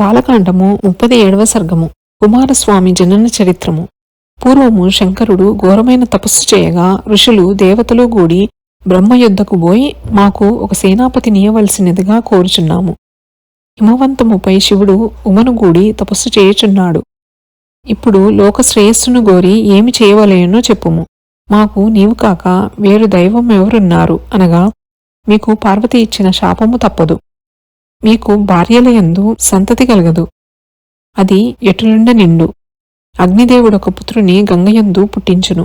బాలకాండము ముప్పది ఏడవ సర్గము. కుమారస్వామి జనన చరిత్రము. పూర్వము శంకరుడు ఘోరమైన తపస్సు చేయగా ఋషులు దేవతలు గూడి బ్రహ్మ యుద్ధకు పోయి మాకు ఒక సేనాపతి నీయవలసినదిగా కోరుచున్నాము. హిమవంతముపై శివుడు ఉమను గూడి తపస్సు చేయుచున్నాడు. ఇప్పుడు లోక శ్రేయస్సును గోరి ఏమి చేయవలేనో చెప్పుము. మాకు నీవు కాక వేరు దైవం ఎవరున్నారు అనగా మీకు పార్వతి ఇచ్చిన శాపము తప్పదు. మీకు భార్యలయందు సంతతి కలగదు. అది ఎటునుండ నిండు. అగ్నిదేవుడొక పుత్రుని గంగయందు పుట్టించును.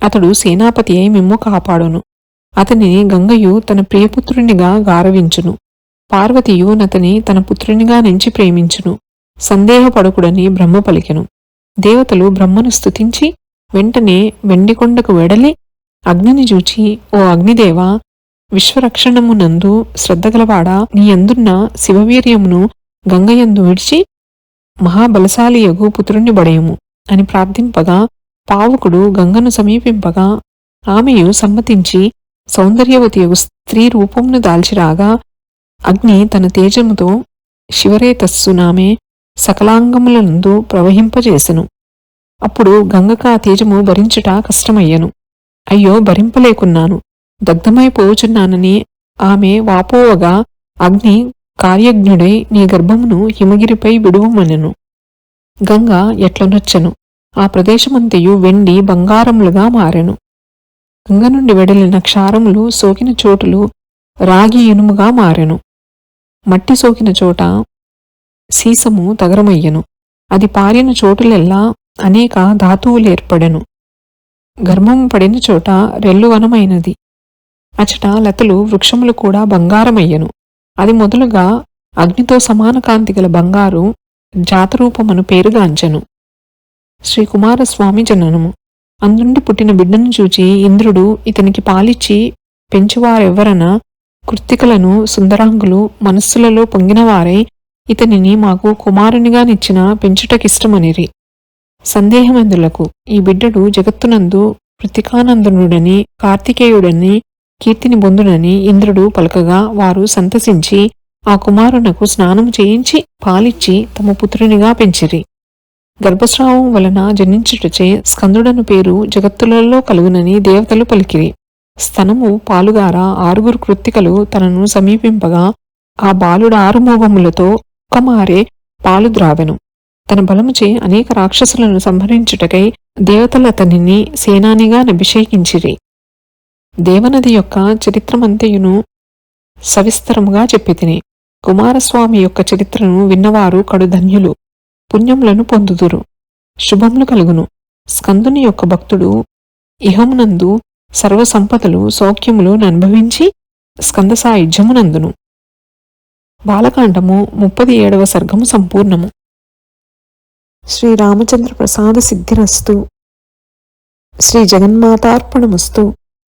అతడు సేనాపతి అయి మిమ్ము కాపాడును. అతనిని గంగయు తన ప్రియపుత్రునిగా గారవించును. పార్వతియు నతని తన పుత్రునిగా నుంచి ప్రేమించును. సందేహపడకుడని బ్రహ్మ పలికెను. దేవతలు బ్రహ్మను స్తుతించి వెంటనే వెండికొండకు వెడలి అగ్నిని చూచి ఓ అగ్నిదేవా విశ్వరక్షణమునందు శ్రద్ధగలవాడా? నీ అందున్న శివవీర్యమును గంగయందు విడిచి మహాబలశాలియగు పుత్రుణ్ణి బడయము అని ప్రార్థింపగా పావకుడు గంగను సమీపింపగా ఆమెయు సమ్మతించి సౌందర్యవతియగు స్త్రీ రూపమును దాల్చిరాగా అగ్ని తన తేజముతో శివరేతస్సునామే సకలాంగములందు ప్రవహింపజేసెను. అప్పుడు గంగకా ఆ తేజము భరించుట కష్టమయ్యను. అయ్యో భరింపలేకున్నాను. దగ్ధమైపోవుచున్నానని ఆమె వాపోవగా అగ్ని కార్యజ్ఞుడై నీ గర్భమును హిమగిరిపై విడువమనెను. గంగ ఎట్లనొచ్చెను? ఆ ప్రదేశమంతయు వెండి బంగారములుగా మారెను. గంగ నుండి వెడలిన క్షారములు సోకిన చోటులు రాగి ఇనుముగా మారెను. మట్టి సోకిన చోట సీసము తగరమయ్యెను. అది పారిన చోటులెల్లా అనేక ధాతువులేర్పడెను గర్భము పడిన చోట రెల్లువనమైనది అచట లతలు వృక్షములు కూడా బంగారమయ్యను. అది మొదలుగా అగ్నితో సమాన కాంతి గల బంగారు జాతరూపమను పేరుగాంచెను శ్రీ కుమారస్వామి జననము. అందుండి పుట్టిన బిడ్డను చూచి ఇంద్రుడు ఇతనికి పాలిచ్చి పెంచువారెవ్వరన కృత్తికలను సుందరాంగులు మనస్సులలో పొంగినవారై ఇతనిని మాకు కుమారునిగా నిచ్చిన పెంచుటకిష్టమనిరి. సందేహమందులకు ఈ బిడ్డడు జగత్తునందు కృతికానందనుడని కార్తికేయుడని కీర్తిని బొందునని ఇంద్రుడు పలకగా వారు సంతసించి ఆ కుమారునకు స్నానం చేయించి పాలిచ్చి తమ పుత్రునిగా పెంచిరి. గర్భస్రావం వలన జనించుటచే స్కందుడను పేరు జగత్తులలో కలుగునని దేవతలు పలికిరి. స్తనము పాలుగార ఆరుగురు కృత్తికలు తనను సమీపింపగా ఆ బాలుడ ఆరుమోగములతో ఒక్కమారే పాలు ద్రావెను. తన బలముచే అనేక రాక్షసులను సంహరించుటకై దేవతలు అతనిని సేనానిగా అభిషేకించిరి. దేవనది యొక్క చరిత్రమంతయును సవిస్తరముగా చెప్పితిని. కుమారస్వామి యొక్క చరిత్రను విన్నవారు కడుధన్యులు పుణ్యములను పొందుదురు శుభములు కలుగును. స్కందుని యొక్క భక్తుడు ఇహమునందు సర్వసంపదలు సౌఖ్యములు అనుభవించి స్కంద సాయుధ్యమునందును. బాలకాండము ముప్పది ఏడవ సర్గము సంపూర్ణము. శ్రీరామచంద్ర ప్రసాద సిద్ధిరస్తు. శ్రీ జగన్మాతార్పణమస్తు.